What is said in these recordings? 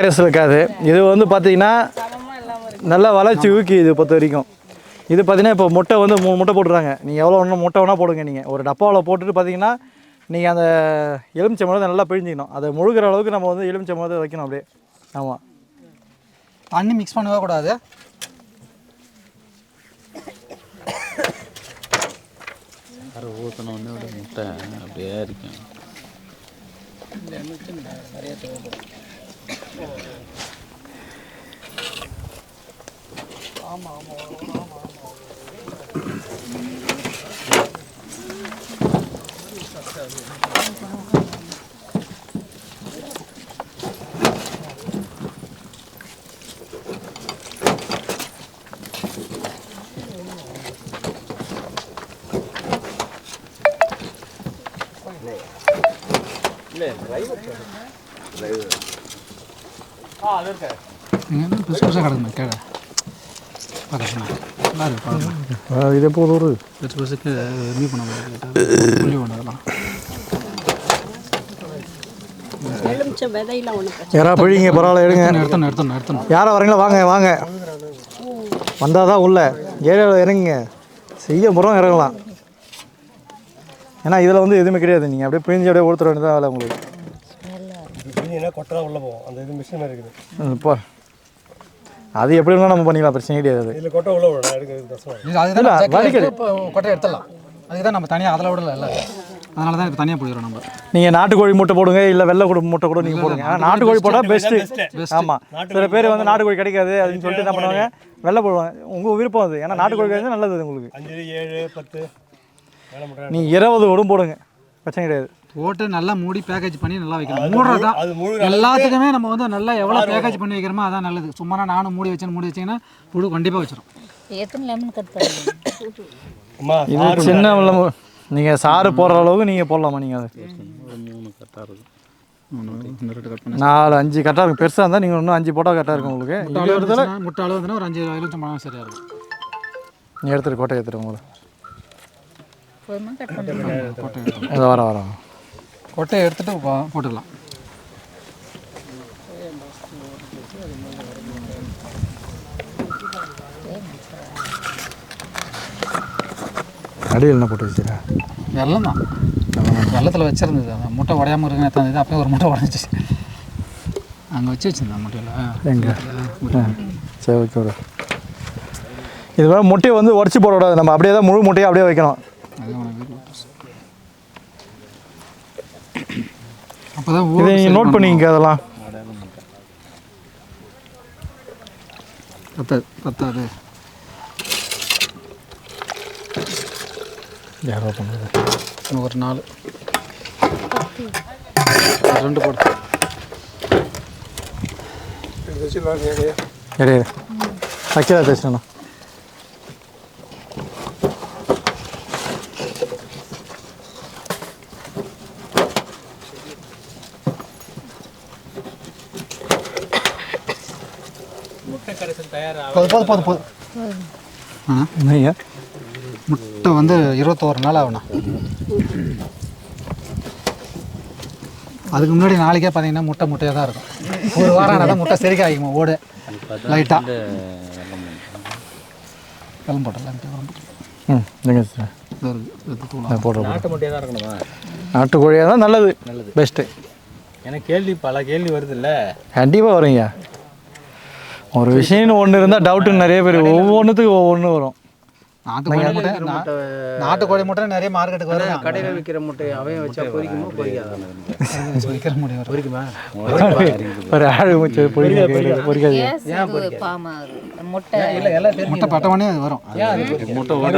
Virus இருக்காது. இது வந்து பார்த்தீங்கன்னா நல்லா வளர்ச்சி ஊக்கி இது பொறுத்த வரைக்கும். இது பார்த்தீங்கன்னா இப்போ முட்டை வந்து மூணு முட்டை போட்டுறாங்க. நீங்கள் எவ்வளோ ஒன்று முட்டை வேணால் போடுங்க நீங்கள் ஒரு டப்பாவில் போட்டுட்டு பார்த்தீங்கன்னா நீங்கள் அந்த எலுமிச்சை மரத்தை நல்லா பிழிஞ்சிக்கணும். அதை முழுகிற அளவுக்கு நம்ம வந்து எலுமிச்சை மரத்தை வைக்கணும் அப்படியே. ஆமாம் தண்ணி மிக்ஸ் பண்ணவே கூடாது. ஒரு முட்டை அப்படியே இருக்கும் நீங்கள் புதுசு புதுசாக கிடக்குமே கேட இது போதும் ஒரு புதுசு புதுசுக்கு ரிவ்யூ பண்ண முடியாது பரவாயில்ல எடுங்க. எடுத்தணும் யாரை வரீங்களா வாங்க வாங்க. வந்தால் தான் உள்ள. ஏரியாவில் இறங்குங்க. செய்ய முறம் இறங்கலாம். ஏன்னா இதில் வந்து எதுவுமே கிடையாது. நீங்கள் அப்படியே பிழிஞ்சு அப்படியே கொடுத்துட வேண்டியதான் வேலை உங்களுக்கு. பிரிஞ்சுனா கொட்டை உள்ளே போகும் அந்த இது மிஷின் இருக்குது. இப்போ அது எப்படி வேணால் நம்ம பண்ணிக்கலாம் பிரச்சனை கிடையாது இதில் கொட்டை உள்ளே விடணும் எடுக்கிறது கஷ்டம் அதுதான் கொட்டை எடுத்துடலாம். அதுக்கு தான் நம்ம தனியாக அதில் விடல இல்லை. அதனால தான் இப்போ தனியாக போயிடுறோம் நம்ம. நீங்கள் நாட்டுக்கோழி முட்டை போடுங்க இல்லை வெள்ளை கோழி முட்டை கூட நீங்கள் போடுங்க. ஆனால் நாட்டுக்கோழி போட்டால் பெஸ்ட்டு ஆமாம் சில பேர் வந்து நாட்டுக்கோழி கிடைக்காது அப்படின்னு சொல்லிட்டு என்ன பண்ணுவாங்க? வெள்ளை போடுவாங்க. உங்கள் விருப்பம் அது. ஏன்னா நாட்டுக்கோழி கிடைச்சா நல்லது அது உங்களுக்கு. அஞ்சு ஏழு பத்து நீங்கள் இருபது விடும் போடுங்க. பிரச்சனை கிடையாது. போட்டு நல்லா மூடி பேக்கேஜ் பண்ணி நல்லா வைக்கணும். மூடுறது எல்லாத்துக்குமே நம்ம வந்து நல்லா எவ்வளோ பேக்கேஜ் பண்ணி வைக்கிறோமோ அதான் நல்லது. சும்மா நானும் மூடி வச்சேன்னு மூடி வச்சீங்கன்னா புழு கண்டிப்பாக வச்சிரும். எத்தனை லெமன் கட் பண்ணுங்க அம்மா இது சின்ன நீங்கள் சாறு போடுற அளவுக்கு நீங்கள் போடலாமா நீங்கள் அது? மூணு கரெக்டாக இருக்கும் இந்த ரெண்டு கட் பண்ணி நாலு அஞ்சு கரெக்டாக இருக்கும். பெருசாக இருந்தால் நீங்கள் இன்னும் அஞ்சு போட்டால் கரெக்டாக இருக்கும் உங்களுக்கு. முட்டை அளவு இருந்துச்சுன்னா முட்டை அளவு வந்துன்னா ஒரு அஞ்சு எலுமிச்சம் பழம் சரியாக இருக்கும். நீ எடுத்துட்டு கோட்டை எடுத்துட்டு உங்களுக்கு கொட்டை வர வர. கொட்டையை எடுத்துட்டு போ- போட்டுக்கலாம் அடியில் என்ன போட்டு வச்சுருக்கா? வெள்ளம் தான். வெள்ளத்தில் வச்சிருந்தது. அந்த முட்டை உடையாம இருக்குன்னு தந்தது அப்பயே ஒரு முட்டை உடஞ்சிச்சு. அங்கே வச்சு வச்சிருந்தேன் முட்டையில். எங்கே? சரி ஓகே விடு இது மாதிரி முட்டையை வந்து உடச்சி போடக்கூடாது நம்ம அப்படியே தான் முழு முட்டையை அப்படியே வைக்கணும். அப்போ தான் இதை நீங்கள் நோட் பண்ணிக்கங்க அதெல்லாம். பத்தாது பத்தாது. யாரோ பண்ணுறது ஒரு நாலு. ஒரு ரெண்டு போடு. இடையே. வைக்கிறா பேசுகிறேண்ணா போதும் போதும் போதும் போதும் என்னங்க முட்டை வந்து இருபத்தோரு நாள் ஆகுண்ணா. அதுக்கு முன்னாடி நாளைக்கே பார்த்தீங்கன்னா முட்டை முட்டையாக தான் இருக்கும். ஒரு வாரம் ஆனால் தான் முட்டை செரிக்க ஆகிக்குமா ஓடு. லைட்டாக வெள்ளம் போட்டலாம் போடுறோம் நாட்டு முட்டையாக தான் இருக்கணுமா? நாட்டுக்கோழியாக தான் நல்லது. நல்லது. பெஸ்ட்டு எனக்கு கேள்வி பல கேள்வி வருது இல்லை கண்டிப்பாக வருங்க ஒரு விஷயம்னு ஒன்று இருந்தால் டவுட்டுன்னு நிறைய பேர் ஒவ்வொன்றுத்துக்கும் ஒவ்வொன்று வரும். நாட்டுக்கோழி முட்டை நா- நாட்டுக்கோழி முட்டை நிறைய மார்க்கெட்டுக்கு வரும். கடையில் விற்கிற முட்டை அவன் வச்சா முடியும் வரும். பொரிக்குமா ஒரு பொறிக்க பொறிக்காது முட்டை. முட்டை பட்ட உடனே அது வரும். முட்டை ஓட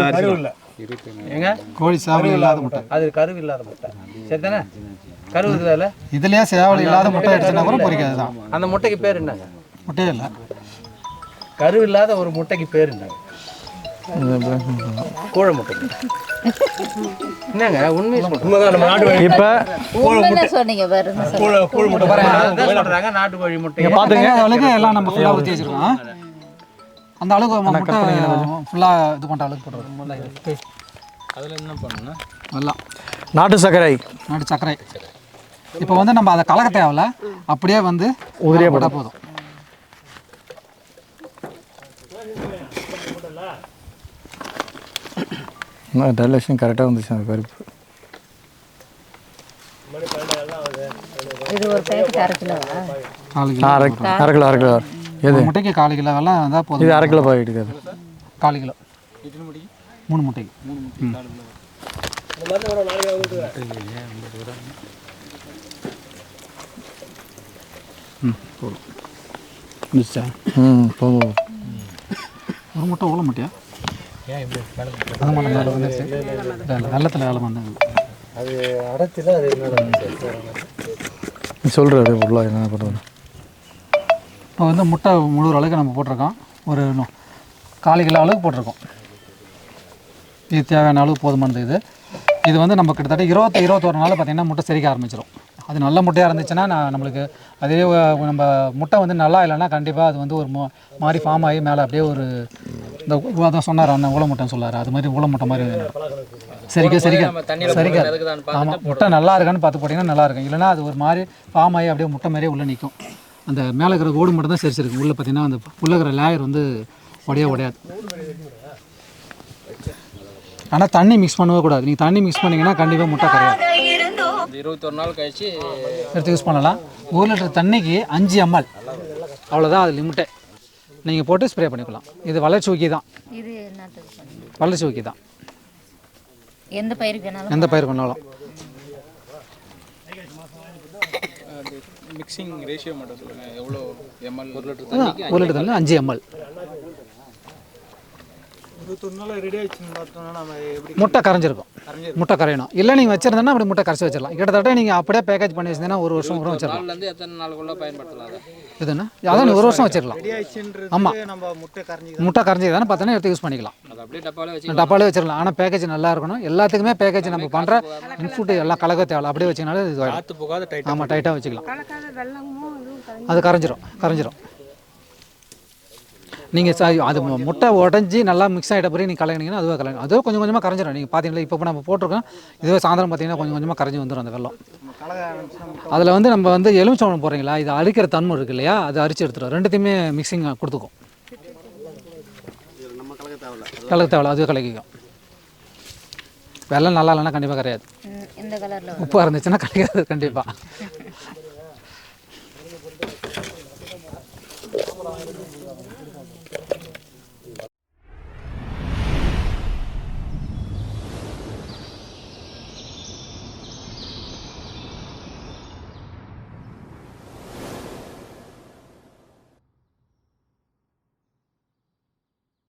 ஏங்க? கோழி சாவல் இல்லாத முட்டை. அது கருவு இல்லாத முட்டை. சரிதானே? கருவு இதுலயே சேவல் இல்லாத முட்டை எடுத்துனா கூட பொரிக்காது தான் அந்த முட்டைக்கு பேர் என்ன? முட்டையே இல்லை. கருவு இல்லாத ஒரு முட்டைக்கு பேர் என்ன? கோழை முட்டை. என்னங்க உண்மை இப்போ சொன்னீங்க கூழ முட்டை சொல்றாங்க நாட்டுக்கோழி முட்டை நீங்கள் பார்த்துங்க அளவுக்கு எல்லாம் நம்ம ஃபுல்லாக ஊற்றி வச்சிருக்கோம். அந்த அளவுக்கு முட்டை ஃபுல்லாக இது பண்ணுற அளவுக்கு போட்டுருவோம். அதில் என்ன பண்ணணும்? வெள்ளம் நாட்டு சர்க்கரை. நாட்டு சர்க்கரை. இப்போ வந்து நம்ம அதை கலக்க தேவையில்ல. அப்படியே வந்து உதிரியா போட்டால் போதும். டைலேஷன் கரெக்டாக வந்துச்சு அந்த பருப்பு. இது ஒரு பேக்கெட் அரை கிலோவா காலு ஆ, அரை அரை கிலோ அரை கிலோ. எது? முட்டைக்கு காலு கிலோ வெள்ளம் இது போதும். அரை கிலோ பாக்கெட் அது காலு கிலோ. மூணு முட்டைக்கு ம். ம் போதும். ம் போதும். முட்டையா? மட்டும் இல்லை இல்லை. வெள்ளத்தில் வேலை வந்தாங்க அது நீ சொல்கிற ஃபுல்லாக என்ன பண்ணுறது? இப்போ வந்து முட்டை முழுகிற அளவுக்கு நம்ம போட்டிருக்கோம். ஒரு நு- கால் கிலோ அளவுக்கு போட்டிருக்கோம். இது தேவையான அளவு போதுமானது இது. இது வந்து நம்ம கிட்டத்தட்ட இருபத்தி இருபத்தொரு நாள் பார்த்தீங்கன்னா முட்டை செரிக்க ஆரம்பிச்சிடும் அது நல்ல முட்டையாக இருந்துச்சுன்னா நான் நம்மளுக்கு அதே நம்ம முட்டை வந்து நல்லா இல்லைன்னா கண்டிப்பாக அது வந்து ஒரு மோ- மாதிரி ஃபார்ம் ஆகி மேலே அப்படியே ஒரு இந்த அதான் சொன்னார் அண்ணன் ஊள முட்டைன்னு சொல்லார். அது மாதிரி ஊள முட்டை மாதிரி சரிக்க சரிக்க சரிக்க ஆமாம் முட்டை நல்லா இருக்கான்னு பார்த்து போட்டிங்கன்னா நல்லா இருக்கும். இல்லைன்னா அது ஒரு மாதிரி ஃபார்ம் ஆகி அப்படியே முட்டை மாதிரியே உள்ளே நிற்கும். அந்த மேலே இருக்கிற ஓடு மட்டும் தான் சரிச்சிருக்கு உள்ளே பார்த்தீங்கன்னா அந்த உள்ளே இருக்கிற லேயர் வந்து உடைய உடையாது. ஆனால் தண்ணி மிக்ஸ் பண்ணவே கூடாது. நீங்கள் தண்ணி மிக்ஸ் பண்ணீங்கன்னா கண்டிப்பாக முட்டை கரையாது இருபத்தொரு நாள் கழிச்சு எடுத்து யூஸ் பண்ணலாம். ஒரு லிட்டர் தண்ணிக்கு அஞ்சு எம்எல் அவ்வளோதான் அது லிமிட்டே நீங்கள் போட்டு ஸ்ப்ரே பண்ணிக்கலாம். இது வளர்ச்சி ஊக்கி தான். இது வளர்ச்சி ஊக்கி தான். எந்த பயிருக்கு வேணாலும் எந்த பயிர் பண்ணாலும் மிக்சிங் ரேஷியோ மட்டும் சொல்லுங்கள் எவ்வளோ எம்எல் ஒரு லிட்டர் அதான் ஒரு லிட்டர் தண்ணி அஞ்சு எம்எல் முட்டை கரைஞ்சிருக்கும். முட்டை கரையணும். இல்லை நீங்கள் வச்சிருந்தேன்னா அப்படி முட்டை கரைச்சி வச்சிடலாம். கிட்டத்தட்ட நீங்கள் அப்படியே பேக்கேஜ் பண்ணி வச்சிருந்தீங்கன்னா ஒரு வருஷம் கூட வச்சிடலாம். நாள்லேருந்து எத்தனை நாளுக்குள்ளே பயன்படுத்தலாம் அதை? இதுன்னா அதான் ஒரு வருஷம் வச்சிடலாம். ஆமாம் நம்ம முட்டை கரைஞ்சி முட்டை கரைஞ்சி தானே பார்த்தோன்னா எடுத்து யூஸ் பண்ணிக்கலாம். அதை அப்படியே டப்பாலே வச்சு டப்பாலே வச்சிடலாம். ஆனால் பேக்கேஜ் நல்லா இருக்கணும். எல்லாத்துக்குமே பேக்கேஜ் நம்ம பண்ணுற இன்ஃபுட் எல்லாம் கலக்க தேவை அப்படியே வச்சிங்கனாலே இது ஆமாம் டைட்டாக வச்சுக்கலாம். அது கரைஞ்சிரும். கரைஞ்சிரும். நீங்கள் அது முட்டை உடஞ்சி நல்லா மிக்ஸ் ஆகிட்ட பிறகு நீங்கள் கலங்கினீங்கன்னா அதுவே கலங்க அதுவே கொஞ்சம் கொஞ்சமாக கரைஞ்சிரும். நீங்கள் பார்த்தீங்களா இப்போ நம்ம போட்டிருக்கோம். இதுவே சாயந்தரம் பார்த்தீங்கன்னா கொஞ்சம் கொஞ்சமாக கரைஞ்சி வந்துடும் அந்த வெள்ளம். அதில் வந்து நம்ம வந்து எலுமிச்சம்பழம் போடுறீங்களா? இது அரிக்கிற தன்மை இருக்கு இல்லையா? அது அரிச்சு எடுத்துரும் ரெண்டுத்தையுமே மிக்சிங் கொடுத்துக்கும். கலக்க தேவையில்ல. அதுவே கலக்கிக்கும். வெள்ளம் நல்லா இல்லைன்னா கண்டிப்பாக கலரில் உப்பாக இருந்துச்சுன்னா கிடைக்காது கண்டிப்பாக